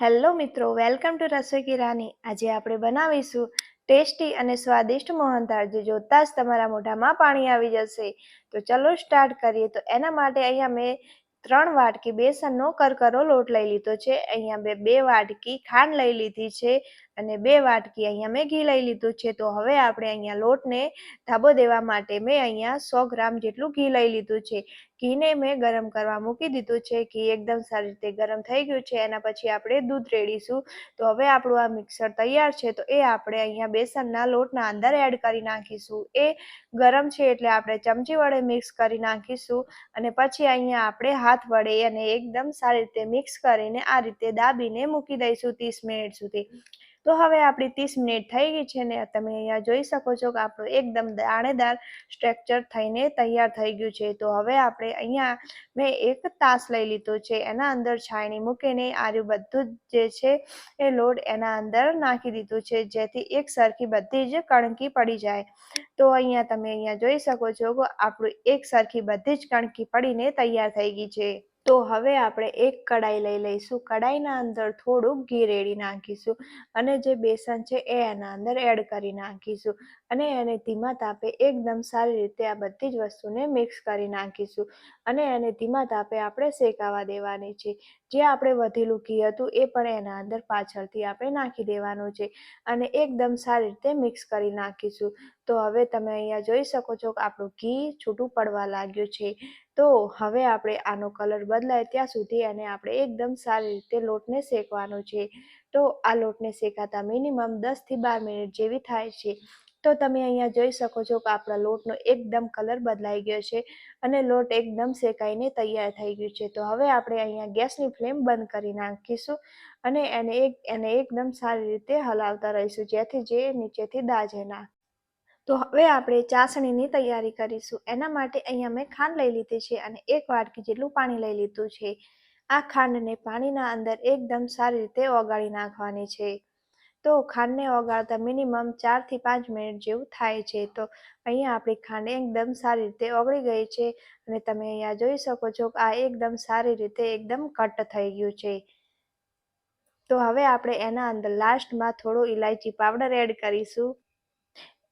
Hello મિત્રો, welcome to રસોઈ કી રાની. આજે આપણે બનાવીશું ટેસ્ટી અને સ્વાદિષ્ટ મોહનથાળ. જે જોતા જ તમારા મોઢામાં પાણી આવી જશે, તો ચલો સ્ટાર્ટ કરીએ. તો એના માટે અહીંયા મેં ત્રણ વાટકી બેસનનો કરકરો લોટ લઈ લીધો છે. અહીંયા મેં બે વાટકી ખાંડ લઈ લીધી છે. અને બે વાટકી અહીંયા મેં ઘી લઈ લીધું છે. તો હવે આપણે અહીંયા લોટને ધાબો દેવા માટે મેં અહીંયા સો ગ્રામ જેટલું ઘી લઈ લીધું છે. ઘીને મેં ગરમ કરવા મૂકી દીધું છે. ઘી એકદમ સારી રીતે ગરમ થઈ ગયું છે. એના પછી આપણે દૂધ રેડીશું. તો હવે આપણું આ મિક્સર તૈયાર છે. તો એ આપણે અહીંયા બેસનના લોટના અંદર એડ કરી નાખીશું. એ ગરમ છે એટલે આપણે ચમચી વડે મિક્સ કરી નાખીશું. અને પછી અહીંયા આપણે હાથ વડે અને એકદમ સારી રીતે મિક્સ કરીને આ રીતે દાબીને મૂકી દઈશું ત્રીસ મિનિટ સુધી. તો હવે આપણી ત્રીસ મિનિટ થઈ ગઈ છે ને તમે અહીંયા જોઈ શકો છો કે આપણું એકદમ દાણેદાર સ્ટ્રક્ચર થઈને તૈયાર થઈ ગયું છે. તો હવે આપણે અહીંયા મેં એક તાસ લઈ લીધો છે. એના અંદર છાણી મૂકીને આર્યું બધું જ જે છે એ લોટ એના અંદર નાખી દીધું છે. જેથી એક સરખી બધી જ કણકી પડી જાય. તો અહીંયા તમે અહીંયા જોઈ શકો છો કે આપણું એક સરખી બધી જ કણકી પડીને તૈયાર થઈ ગઈ છે. તો હવે આપણે એક કડાઈ લઈ લઈશું. કડાઈના અંદર થોડુંક ઘી રેડી નાખીશું અને જે બેસન છે એ એના અંદર એડ કરી નાખીશું અને એને ધીમા તાપે એકદમ સારી રીતે આ બધી જ વસ્તુને મિક્સ કરી નાખીશું અને એને ધીમા તાપે આપણે શેકાવા દેવાની છે. જે આપણે વધેલું ઘી હતું એ પણ એના અંદર પાછળથી આપણે નાખી દેવાનું છે અને એકદમ સારી રીતે મિક્સ કરી નાખીશું. તો હવે તમે અહીંયા જોઈ શકો છો કે આપણું ઘી છૂટું પડવા લાગ્યું છે. તો હવે આપણે આનો કલર બદલાય ત્યાં સુધી અને આપણે એકદમ સારી રીતે લોટને શેકવાનો છે. તો આ લોટને શેકાતા મિનિમમ દસથી બાર મિનિટ જેવી થાય છે. તો તમે અહીંયા જોઈ શકો છો કે આપણા લોટનો એકદમ કલર બદલાઈ ગયો છે અને લોટ એકદમ શેકાઈને તૈયાર થઈ ગયું છે. તો હવે આપણે અહીંયા ગેસની ફ્લેમ બંધ કરી નાખીશું અને એને એક, એને એકદમ સારી રીતે હલાવતા રહીશું, જેથી જે નીચેથી દાજે ના. તો હવે આપણે ચાસણીની તૈયારી કરીશું. એના માટે અહીંયા મેં ખાંડ લઈ લીધી છે અને એક વાટકી જેટલું પાણી લઈ લીધું છે. આ ખાંડને પાણીના અંદર એકદમ સારી રીતે ઓગાળી નાખવાની છે. તો ખાંડને ઓગાળતા મિનિમમ ચારથી પાંચ મિનિટ જેવું થાય છે. તો અહીંયા આપણી ખાંડ એકદમ સારી રીતે ઓગળી ગઈ છે અને તમે અહીંયા જોઈ શકો છો કે આ એકદમ સારી રીતે એકદમ કટ થઈ ગયું છે. તો હવે આપણે એના અંદર લાસ્ટમાં થોડો ઇલાયચી પાવડર એડ કરીશું.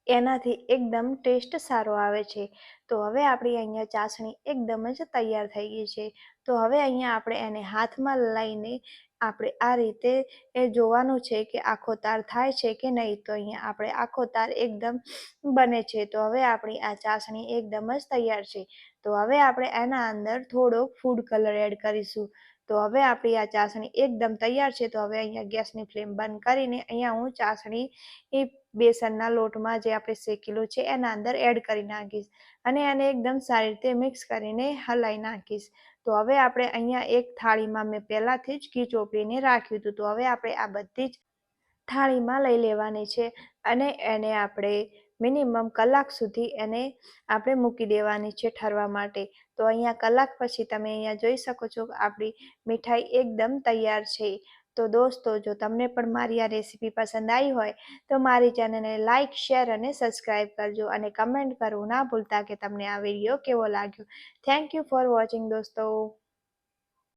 એનાથી એકદમ ટેસ્ટ સારો આવે છે. તો હવે આપણી અહીંયા ચાસણી એકદમ જ તૈયાર થઈ ગઈ છે. તો હવે અહીંયા આપણે એને હાથમાં લઈને આપણે આ રીતે એ જોવાનું છે કે આખો તાર થાય છે કે નહીં. તો અહીંયા આપણે આખો તાર એકદમ બને છે. તો હવે આપણી આ ચાસણી એકદમ જ તૈયાર છે. તો હવે આપણે એના અંદર થોડોક ફૂડ કલર એડ કરીશું. તો હવે આપણી આ ચાસણી એકદમ તૈયાર છે. તો હવે અહીંયા ગેસની ફ્લેમ બંધ કરીને અહીંયા હું ચાસણી એ બેસનના લોટમાં જે આપણે શેકેલું છે, એના અંદર એડ કરી નાખીશ અને એને એકદમ સારી રીતે મિક્સ કરીને હલાવી નાખીશ. તો હવે આપણે અહીંયા એક થાળીમાં મેં પહેલાંથી જ ઘી ચોપડીને રાખ્યું હતું. તો હવે આપણે આ બધી જ થાળીમાં લઈ લેવાની છે અને એને આપણે મિનિમમ કલાક સુધી એને આપણે મૂકી દેવાની છે ઠરવા માટે. તો અહીંયા કલાક પછી તમે અહીંયા જોઈ શકો છો આપણી મીઠાઈ એકદમ તૈયાર છે. તો દોસ્તો, જો તમને પણ મારી આ રેસીપી પસંદ આવી હોય, તો મારી ચેનલને લાઇક શેર અને સબસ્ક્રાઈબ કરજો અને કમેન્ટ કરવું ના ભૂલતા કે તમને આ વીડિયો કેવો લાગ્યો. થેન્ક યુ ફોર વોચિંગ દોસ્તો.